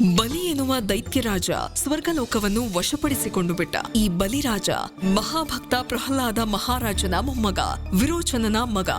ಬಲಿ ಎನ್ನುವ ದೈತ್ಯರಾಜ ಸ್ವರ್ಗಲೋಕವನ್ನು ವಶಪಡಿಸಿಕೊಂಡು ಬಿಟ್ಟ ಈ ಬಲಿರಾಜ ಮಹಾಭಕ್ತ ಪ್ರಹ್ಲಾದ ಮಹಾರಾಜನ ಮೊಮ್ಮಗ ವಿರೋಚನನ ಮಗ.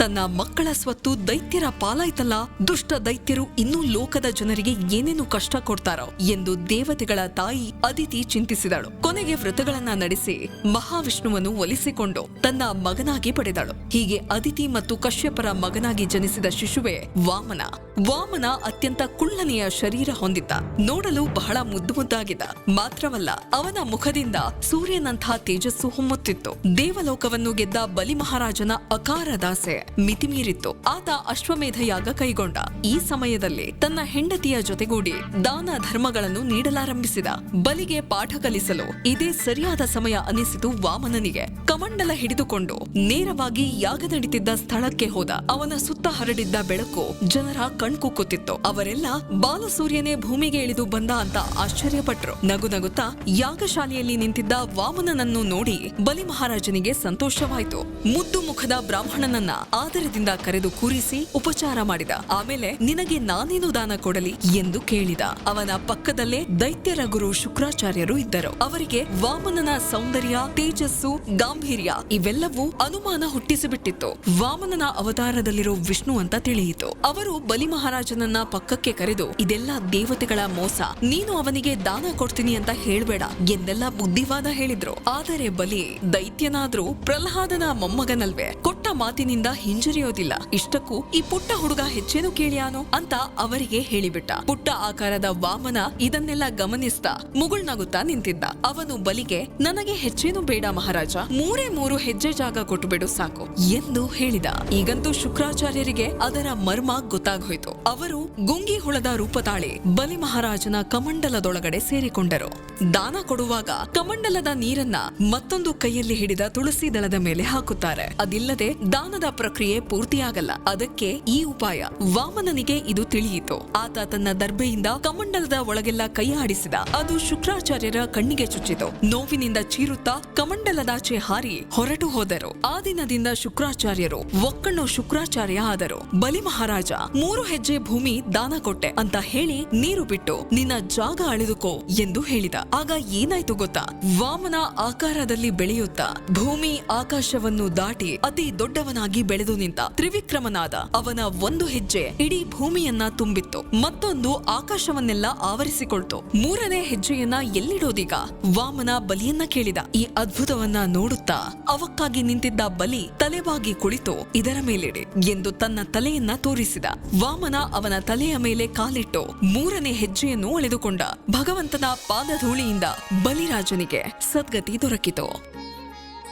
ತನ್ನ ಮಕ್ಕಳ ಸ್ವತ್ತು ದೈತ್ಯರ ಪಾಲಾಯ್ತಲ್ಲ, ದುಷ್ಟ ದೈತ್ಯರು ಇನ್ನೂ ಲೋಕದ ಜನರಿಗೆ ಏನೇನು ಕಷ್ಟ ಕೊಡ್ತಾರೋ ಎಂದು ದೇವತೆಗಳ ತಾಯಿ ಅದಿತಿ ಚಿಂತಿಸಿದಳು. ಕೊನೆಗೆ ವ್ರತಗಳನ್ನ ನಡೆಸಿ ಮಹಾವಿಷ್ಣುವನ್ನು ಒಲಿಸಿಕೊಂಡು ತನ್ನ ಮಗನಾಗಿ ಪಡೆದಳು. ಹೀಗೆ ಅದಿತಿ ಮತ್ತು ಕಶ್ಯಪರ ಮಗನಾಗಿ ಜನಿಸಿದ ಶಿಶುವೆ ವಾಮನ. ವಾಮನ ಅತ್ಯಂತ ಕುಳ್ಳನೆಯ ಶರೀರ ಹೊಂದಿದ್ದ. ನೋಡಲು ಬಹಳ ಮುದ್ದು ಮುದ್ದಾಗಿದ್ದ ಮಾತ್ರವಲ್ಲ, ಅವನ ಮುಖದಿಂದ ಸೂರ್ಯನಂಥ ತೇಜಸ್ಸು ಹೊಮ್ಮುತ್ತಿತ್ತು. ದೇವಲೋಕವನ್ನು ಗೆದ್ದ ಬಲಿಮಹಾರಾಜನ ಅಕಾರದಾಸೆ ಮಿತಿಮೀರಿತ್ತು. ಆತ ಅಶ್ವಮೇಧ ಯಾಗ ಕೈಗೊಂಡ. ಈ ಸಮಯದಲ್ಲಿ ತನ್ನ ಹೆಂಡತಿಯ ಜೊತೆಗೂಡಿ ದಾನ ಧರ್ಮಗಳನ್ನು ನೀಡಲಾರಂಭಿಸಿದ. ಬಲಿಗೆ ಪಾಠ ಕಲಿಸಲು ಇದೇ ಸರಿಯಾದ ಸಮಯ ಅನಿಸಿತು ವಾಮನನಿಗೆ. ಕಮಂಡಲ ಹಿಡಿದುಕೊಂಡು ನೇರವಾಗಿ ಯಾಗ ನಡೀತಿದ್ದ ಸ್ಥಳಕ್ಕೆ ಹೋದ. ಅವನ ಸುತ್ತ ಹರಡಿದ್ದ ಬೆಳಕು ಜನರ ಕಣ್ಕುಕ್ಕುತ್ತಿತ್ತು. ಅವರೆಲ್ಲ ಬಾಲಸೂರ್ಯನೇ ಭೂಮಿಗೆ ಇಳಿದು ಬಂದ ಅಂತ ಆಶ್ಚರ್ಯಪಟ್ರು. ನಗು ನಗುತ್ತಾ ಯಾಗಶಾಲೆಯಲ್ಲಿ ನಿಂತಿದ್ದ ವಾಮನನನ್ನು ನೋಡಿ ಬಲಿ ಮಹಾರಾಜನಿಗೆ ಸಂತೋಷವಾಯಿತು. ಮುದ್ದು ಮುಖದ ಬ್ರಾಹ್ಮಣನನ್ನ ಆದರದಿಂದ ಕರೆದು ಕೂರಿಸಿ ಉಪಚಾರ ಮಾಡಿದ. ಆಮೇಲೆ ನಿನಗೆ ನಾನೇನು ದಾನ ಕೊಡಲಿ ಎಂದು ಕೇಳಿದ. ಅವನ ಪಕ್ಕದಲ್ಲೇ ದೈತ್ಯರ ಗುರು ಶುಕ್ರಾಚಾರ್ಯರು ಇದ್ದರು. ಅವರಿಗೆ ವಾಮನನ ಸೌಂದರ್ಯ, ತೇಜಸ್ಸು, ಗಾಂಭೀರ್ಯ ಇವೆಲ್ಲವೂ ಅನುಮಾನ ಹುಟ್ಟಿಸಿಬಿಟ್ಟಿತ್ತು. ವಾಮನನ ಅವತಾರದಲ್ಲಿರೋ ವಿಷ್ಣು ಅಂತ ತಿಳಿಯಿತು. ಅವರು ಬಲಿ ಮಹಾರಾಜನನ್ನ ಪಕ್ಕಕ್ಕೆ ಕರೆದು, ಇದೆಲ್ಲ ದೇವತೆಗಳ ಮೋಸ. ನೀನು ಅವನಿಗೆ ದಾನ ಕೊಡ್ತೀನಿ ಅಂತ ಹೇಳ್ಬೇಡ ಎಂದೆಲ್ಲ ಬುದ್ಧಿವಾದ ಹೇಳಿದ್ರು. ಆದರೆ ಬಲಿ ದೈತ್ಯನಾದ್ರೂ ಪ್ರಹ್ಲಾದನ ಮೊಮ್ಮಗನಲ್ವೇ. ಕೊಟ್ಟ ಮಾತಿನಿಂದ ಹಿಂಜರಿಯೋದಿಲ್ಲ. ಇಷ್ಟಕ್ಕೂ ಈ ಪುಟ್ಟ ಹುಡುಗ ಹೆಚ್ಚೇನು ಕೇಳಿಯಾನೋ ಅಂತ ಅವರಿಗೆ ಹೇಳಿಬಿಟ್ಟ. ಪುಟ್ಟ ಆಕಾರದ ವಾಮನ ಇದನ್ನೆಲ್ಲ ಗಮನಿಸ್ತಾ ಮುಗುಳ್ನಗುತ್ತಾ ನಿಂತಿದ್ದ. ಅವನು ಬಲಿಗೆ, ನನಗೆ ಹೆಚ್ಚೇನು ಬೇಡ ಮಹಾರಾಜ, ಮೂರೇ ಮೂರು ಹೆಜ್ಜೆ ಜಾಗ ಕೊಟ್ಟುಬಿಡು ಸಾಕು, ಎಂದು ಹೇಳಿದ. ಈಗಂತೂ ಶುಕ್ರಾಚಾರ್ಯರಿಗೆ ಅದರ ಮರ್ಮ ಗೊತ್ತಾಗೋಯ್ತು. ಅವರು ಗುಂಗಿ ಹುಳದ ರೂಪ ತಾಳಿ ಬಲಿ ಮಹಾರಾಜನ ಕಮಂಡಲದೊಳಗಡೆ ಸೇರಿಕೊಂಡರು. ದಾನ ಕೊಡುವಾಗ ಕಮಂಡಲದ ನೀರನ್ನ ಮತ್ತೊಂದು ಕೈಯಲ್ಲಿ ಹಿಡಿದ ತುಳಸಿ ದಳದ ಮೇಲೆ ಹಾಕುತ್ತಾರೆ. ಅದಿಲ್ಲದೆ ದಾನದ ಪ್ರಕ್ರಿಯೆ ಪೂರ್ತಿಯಾಗಲ್ಲ. ಅದಕ್ಕೆ ಈ ಉಪಾಯ. ವಾಮನನಿಗೆ ಇದು ತಿಳಿಯಿತು. ಆತ ತನ್ನ ದರ್ಬೆಯಿಂದ ಕಮಂಡಲದ ಒಳಗೆಲ್ಲ ಕೈ ಆಡಿಸಿದ ಅದು ಶುಕ್ರಾಚಾರ್ಯರ ಕಣ್ಣಿಗೆ ಚುಚ್ಚಿತು. ನೋವಿನಿಂದ ಚೀರುತ್ತಾ ಕಮಂಡಲದಾಚೆ ಹಾರಿ ಹೊರಟು ಹೋದರು. ಆ ದಿನದಿಂದ ಶುಕ್ರಾಚಾರ್ಯರು ಒಕ್ಕಣ್ಣು ಶುಕ್ರಾಚಾರ್ಯ ಆದರು. ಬಲಿ ಮಹಾರಾಜ, ಮೂರು ಹೆಜ್ಜೆ ಭೂಮಿ ದಾನ ಕೊಟ್ಟೆ ಅಂತ ಹೇಳಿ ನೀರು ಬಿಟ್ಟು ನಿನ್ನ ಜಾಗ ಅಳೆದುಕೋ ಎಂದು ಹೇಳಿದ. ಆಗ ಏನಾಯ್ತು ಗೊತ್ತಾ? ವಾಮನ ಆಕಾರದಲ್ಲಿ ಬೆಳೆಯುತ್ತಾ ಭೂಮಿ ಆಕಾಶವನ್ನು ದಾಟಿ ಅತಿ ದೊಡ್ಡವನಾಗಿ ಬೆಳೆದು ನಿಂತ ತ್ರಿವಿಕ್ರಮನಾದ ಅವನ ಒಂದು ಹೆಜ್ಜೆ ಇಡೀ ಭೂಮಿಯನ್ನ ತುಂಬಿತ್ತು. ಮತ್ತೊಂದು ಆಕಾಶವನ್ನೆಲ್ಲ ಆವರಿಸಿಕೊಳ್ತು. ಮೂರನೇ ಹೆಜ್ಜೆಯನ್ನ ಎಲ್ಲಿಡೋದೀಗ? ವಾಮನ ಬಲಿಯನ್ನ ಕೇಳಿದ. ಈ ಅದ್ಭುತವನ್ನ ನೋಡುತ್ತಾ ಅವಕ್ಕಾಗಿ ನಿಂತಿದ್ದ ಬಲಿ ತಲೆಬಾಗಿ ಕುಳಿತು ಇದರ ಮೇಲಿಡೆ ಎಂದು ತನ್ನ ತಲೆಯನ್ನ ತೋರಿಸಿದ. ವಾಮನ ಅವನ ತಲೆಯ ಮೇಲೆ ಕಾಲಿಟ್ಟು ಮೂರನೇ ಹೆಜ್ಜೆಯನ್ನು ಅಳೆದುಕೊಂಡ ಭಗವಂತನ ಪಾದಧೂಳಿಯಿಂದ ಬಲಿರಾಜನಿಗೆ ಸದ್ಗತಿ ದೊರಕಿತು.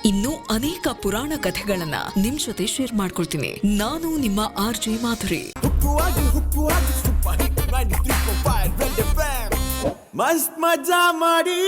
ಇನ್ನು ಅನೇಕ ಪುರಾಣ ಕಥೆಗಳನ್ನ ನಿಮ್ ಜೊತೆ ಶೇರ್ ಮಾಡ್ಕೊಳ್ತೀನಿ. ನಾನು ನಿಮ್ಮ ಆರ್ ಜೆ ಮಾಧುರಿ. ಹುಕ್ಕುವಾಗಿ ಹುಕ್ಕುವಾಗಿ ಸೂಪರ್ ಹಿಟ್ 93.5 ರೆಡ್ ಎಫ್ಎಂ ಮಸ್ತ್ ಮಜಾ ಮಾಡಿ.